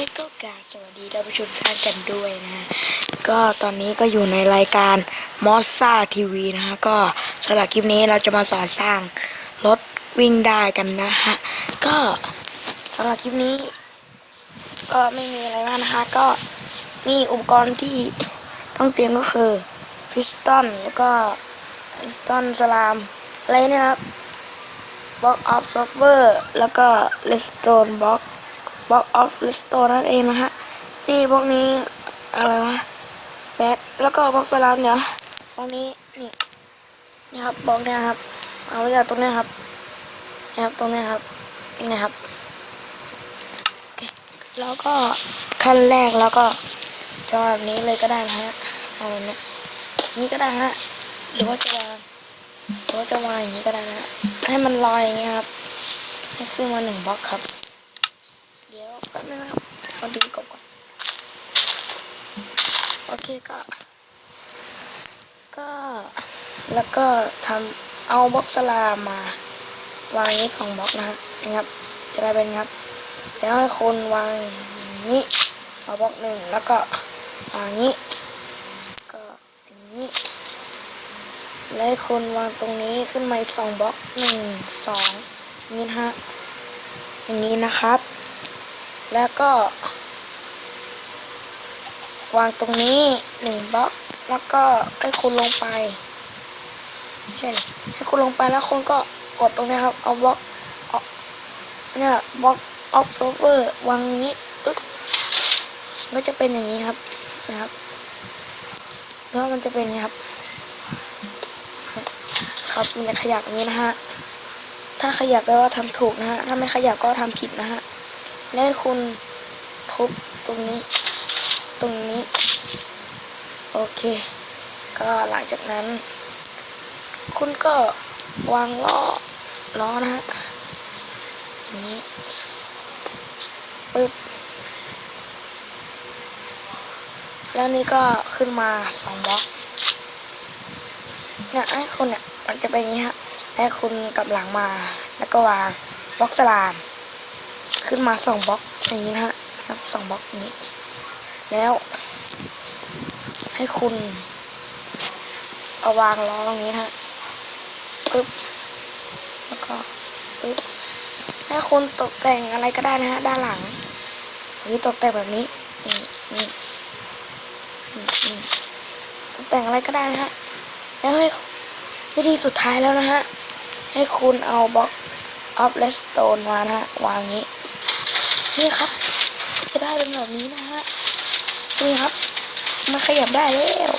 กราบสวัสดีท่านผู้ชมทุกท่านกันด้วยนะ ก็ตอนนี้ก็อยู่ในรายการมอสซาทีวีนะฮะ ก็สำหรับคลิปนี้เราจะมาสอนสร้างรถวิ่งได้กันนะฮะ ก็สำหรับคลิปนี้ ก็ไม่มีอะไรมากนะคะ ก็นี่อุปกรณ์ที่ต้องเตรียมก็คือพิสตันแล้วก็พิสตันสลามอะไรเนี่ยครับ Box of Server แล้วก็ Redstone Box Box of Redstone นั่ บ็อกออฟลิสโตนั่นเองนะฮะ นี่พวกนี้ อะไรวะแบทแล้วก็บล็อกสลามเดี๋ยวพวกนี้นี่นี่ครับบล็อกเนี่ยครับ เอาไว้จากตรงนี้ครับนี่ครับตรงนี้ครับนี่นะครับแล้วก็ขั้นแรกแล้วก็จะแบบนี้เลยก็ได้นะฮะเอาแบบนี้นี่ก็ได้ฮะหรือว่าจะวางหรือว่าจะวางอย่างนี้ก็ได้นะให้มันลอยอย่างเงี้ยครับให้ขึ้นมาหนึ่งบล็อกครับ ป๊บนึงนะครับเอาดึงกบก่อนโอเคก็ ก็แล้วก็ทำเอาบล็อกสลามมาวางอย่างนี้สองบล็อกนะฮะนะครับ จะได้เป็นครับ แล้วให้คนวางนี้เอาบล็อกหนึ่งแล้วก็วางอย่างนี้ ก็อย่างนี้แล้วให้คนวางตรงนี้ขึ้นมาสองบล็อกหนึ่งสองนี่ฮะอย่างนี้นะครับ แล้วก็ วางตรงนี้หนึ่งบล็อกแล้วก็ให้คุณลงไปใช่ให้คุณลงไปแล้วคุณก็กดตรงนี้ครับ เอาบล็อกเอาเนี่ยบล็อกออฟโซเวอร์วางนี้อึ๊บก็จะเป็นอย่างนี้ครับนะครับแล้วมันจะเป็นอย่างนี้ครับ ครับมันจะขยับอย่างนี้นะฮะถ้าขยับแปลว่าทำถูกนะฮะถ้าไม่ขยับก็ทำผิดนะฮะ และให้คุณทุบตรงนี้ ตรงนี้ โอเค ก็หลังจากนั้น คุณก็วางล้อล้อนะฮะอย่างนี้ปึ๊บแล้วนี่ก็ขึ้นมาสองบล็อกเนี่ยให้คุณเนี่ยมันจะเป็นอย่างนี้ฮะให้คุณกลับหลังมา แล้วก็วางบล็อกสลาม ขึ้นมาสองบล็อกอย่างนี้นะฮะครับสองบล็อกนี้ แล้ว ให้คุณเอาวางล้อตรงนี้นะฮะปึ๊บแล้วก็ปึ๊บให้คุณตกแต่งอะไรก็ได้นะฮะด้านหลังหรือตกแต่งแบบนี้นี่นี่นี่นี่ตกแต่งอะไรก็ได้นะฮะแล้วให้วิธีสุดท้ายแล้วนะฮะให้คุณเอาบล็อกออฟเลสโตนมานะฮะวางนี้ นี่ครับ จะได้เป็นแบบนี้นะฮะนี่ครับ มันขยับได้แล้ว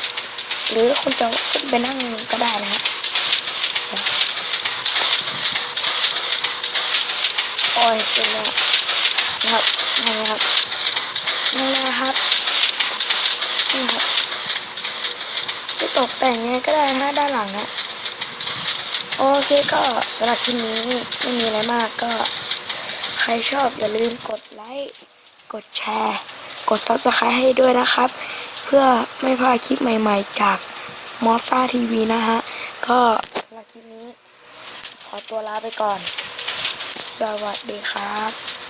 หรือคุณจะขึ้นไปนั่งก็ได้นะฮะโอ้ยขึ้นแล้วนะครับนี่นะครับนี่นะครับนี่ครับจะตกแต่งยังไงก็ได้นะฮะด้านหลังนะโอเคก็สำหรับคลิปนี้ไม่มีอะไรมากก็ ใครชอบอย่าลืมกดไลค์ กดแชร์ กด subscribe ให้ด้วยนะครับ เพื่อไม่พลาดคลิปใหม่ๆ จากมอสซาทีวีนะฮะ ก็สำหรับคลิปนี้ ขอตัวลาไปก่อน สวัสดีครับ